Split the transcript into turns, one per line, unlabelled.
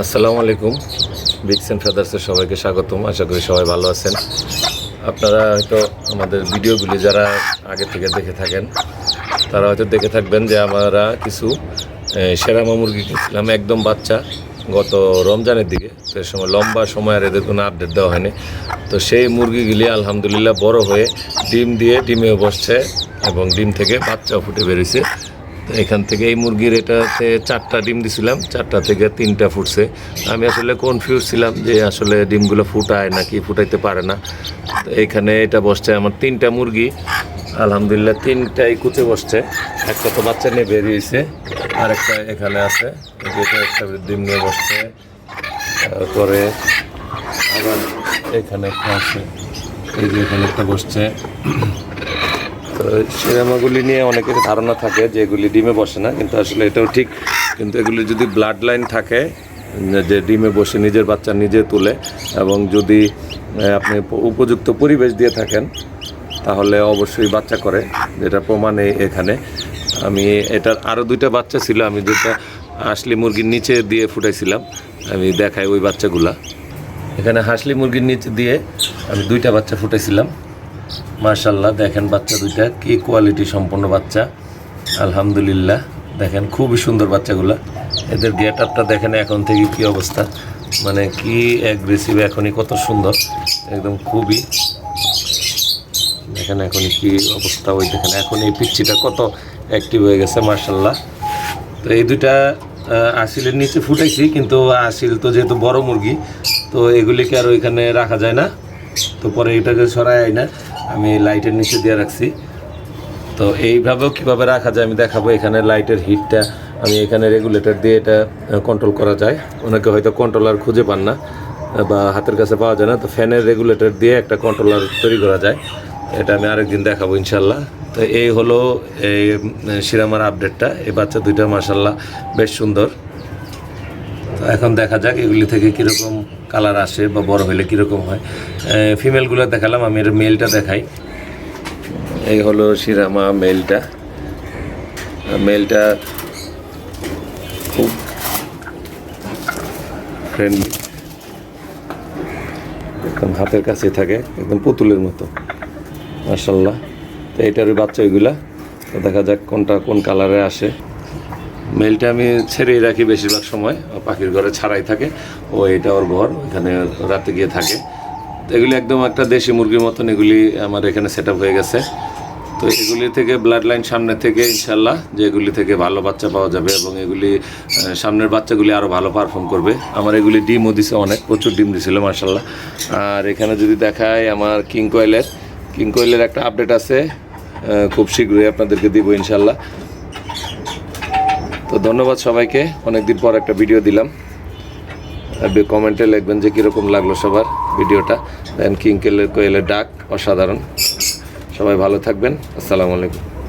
আসসালামু আলাইকুম। Biggs and ফেদার্সের সবাইকে স্বাগতম। আশা করি সবাই ভালো আছেন। আপনারা হয়তো আমাদের ভিডিওগুলি যারা আগে থেকে দেখে থাকেন, তারা হয়তো দেখে থাকবেন যে আমরা কিছু সেরামা মুরগি কিনছিলাম, একদম বাচ্চা, গত রমজানের দিকে। তো সময় লম্বা সময় আর এদের কোনো আপডেট দেওয়া হয়নি। তো সেই মুরগিগুলি আলহামদুলিল্লাহ বড় হয়ে ডিম দিয়ে ডিমেও বসছে এবং ডিম থেকে বাচ্চাও ফুটে বেরিয়েছে। এখান থেকে এই মুরগির এটাতে চারটা ডিম দিছিলাম, চারটা থেকে তিনটা ফুটছে। আমি আসলে কনফিউজ ছিলাম যে আসলে ডিমগুলো ফুটায় নাকি ফুটাইতে পারে না। এখানে এটা বসছে আমার তিনটা মুরগি। আলহামদুলিল্লাহ তিনটাই কুচে বসছে। একটা তো বাচ্চা নিয়ে বেরিয়েছে আর একটা এখানে আছে। একটা ডিম নিয়ে বসছে। তারপরে আবার এখানে একটা আছে। এই যে এখানে একটা বসছে। সিনেমাগুলি নিয়ে অনেকের ধারণা থাকে যে এগুলি ডিমে বসে না, কিন্তু আসলে এটাও ঠিক। কিন্তু এগুলি যদি ব্লাড লাইন থাকে যে ডিমে বসে নিজের বাচ্চা নিজে তুলে, এবং যদি আপনি উপযুক্ত পরিবেশ দিয়ে থাকেন, তাহলে অবশ্যই বাচ্চা করে, যেটা প্রমাণ এখানে। আমি এটার আরও দুইটা বাচ্চা ছিল, আমি যেটা আসলি মুরগির নিচে দিয়ে ফুটাইছিলাম, আমি দেখাই ওই বাচ্চাগুলা। এখানে হাসলি মুরগির নিচে দিয়ে আমি দুইটা বাচ্চা ফুটাইছিলাম। মার্শাল্লাহ দেখেন বাচ্চা দুইটা, কি কোয়ালিটি সম্পন্ন বাচ্চা। আলহামদুলিল্লাহ, দেখেন খুবই সুন্দর বাচ্চাগুলা। এদের গেট আপটা দেখেন এখন থেকে কি অবস্থা। মানে কি অ্যাগ্রেসিভ এখনই কত সুন্দর। একদম খুবই। দেখেন এখনই কি অবস্থা, ওই দেখেন এখন এই পিচ্ছিটা কত অ্যাক্টিভ হয়ে গেছে মার্শাল্লাহ তো এই দুইটা আসিলের নিচে ফুটাইছি, কিন্তু আসিল তো যেহেতু বড় মুরগি, তো এগুলিকে আর ওইখানে রাখা যায় না। তো পরে এটাকে সরাই না। আমি লাইটের নিচে দিয়ে রাখছি। তো এইভাবেও কীভাবে রাখা যায় আমি দেখাবো। এখানে লাইটের হিটটা আমি এখানে রেগুলেটর দিয়ে এটা কন্ট্রোল করা যায়। অনেকে হয়তো কন্ট্রোলার খুঁজে পান না বা হাতের কাছে পাওয়া যায় না। তো ফ্যানের রেগুলেটর দিয়ে একটা কন্ট্রোলার তৈরি করা যায়। এটা আমি আরেকদিন দেখাবো ইনশাল্লাহ তো এই হলো এই সিরামার আপডেটটা এই বাচ্চা দুইটা মাসাল্লাহ বেশ সুন্দর। তো এখন দেখা যাক এগুলি থেকে কীরকম কালার আসে বা বড় হলে কীরকম হয়। ফিমেলগুলো দেখালাম, আমি এর মেলটা দেখাই। এই হলো শিরামা মেলটা মেলটা খুব ফ্রেন্ডলি একদম হাতের কাছে থাকে, একদম পুতুলের মতো। মার্শাল্লাহ তো এইটার বাচ্চা ওইগুলা তো দেখা যাক কোনটা কোন কালারে আসে। মেলটা আমি ছেড়েই রাখি বেশিরভাগ সময়। পাখির ঘরে ছাড়াই থাকে। ও এটা ওর ঘর এখানে রাতে গিয়ে থাকে। এগুলি একদম একটা দেশি মুরগির মতন এগুলি আমার এখানে সেট হয়ে গেছে। তো এগুলি থেকে ব্লাড লাইন সামনে থেকে ইনশাল্লাহ যে এগুলি থেকে ভালো বাচ্চা পাওয়া যাবে এবং এগুলি সামনের বাচ্চাগুলি আরও ভালো পারফর্ম করবে। আমার এগুলি ডিমও দিছে অনেক, প্রচুর ডিম দিছিল মার্শাল্লাহ আর এখানে যদি দেখায় আমার কিং কোয়েলের কিং কোয়েলের একটা আপডেট আছে খুব শীঘ্রই আপনাদেরকে দিব ইনশাল্লাহ তো ধন্যবাদ সবাইকে। অনেকদিন পর একটা ভিডিও দিলাম। কমেন্টে লিখবেন যে কীরকম লাগল সবার ভিডিওটা দেন কিং কেলে কোয়েলের ডাক অসাধারণ। সবাই ভালো থাকবেন। আসসালামু আলাইকুম।